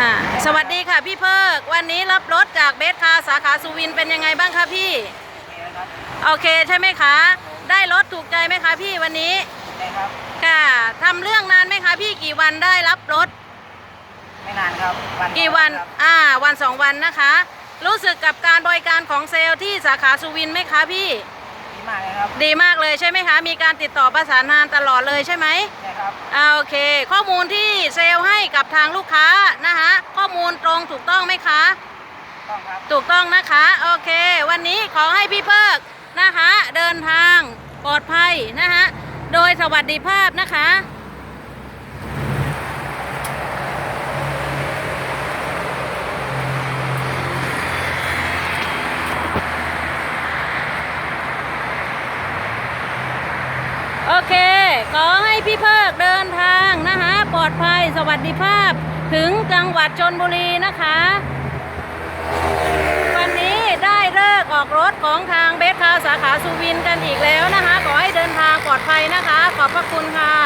อ่าสวัสดีค่ะพี่เพิก วันนี้รับรถจากเบสคาสาขาสุวินเป็นยังไงบ้างคะพี่ โอเคใช่ไหมคะ ได้รถถูกใจไหมคะพี่วันนี้ได้ครับค่ะทำเรื่องนานไหมคะพี่กี่วันได้รับรถ ไม่นานครับกี่วันครับอ่าวันสองวันนะคะ รู้สึกกับการบริการของเซลล์ที่สาขาสุวินไหมคะพี่ ดีมากเลยครับดีมากเลยใช่ไหมคะ มีการติดต่อประสานงานตลอดเลยใช่ไหมใช่ครับอ่าโอเค ข้อมูลที่เซลล์ให้กับทางลูกค้านะคะข้อมูลตรงถูกต้องไหมคะ ต้องครับ ถูกต้องนะคะโอเค วันนี้ขอให้พี่เพิกนะคะ เดินทางปลอดภัยนะคะโดยสวัสดิภาพนะคะ เค ขอให้พี่เพิกเดินทางนะคะปลอดภัยสวัสดิภาพถึงจังหวัดชนบุรีนะคะ วันนี้ได้เลิกออกรถของทางเบสคาสาขาสุวินกันอีกแล้วนะคะ ขอให้เดินทางปลอดภัยนะคะ ขอบพระคุณค่ะ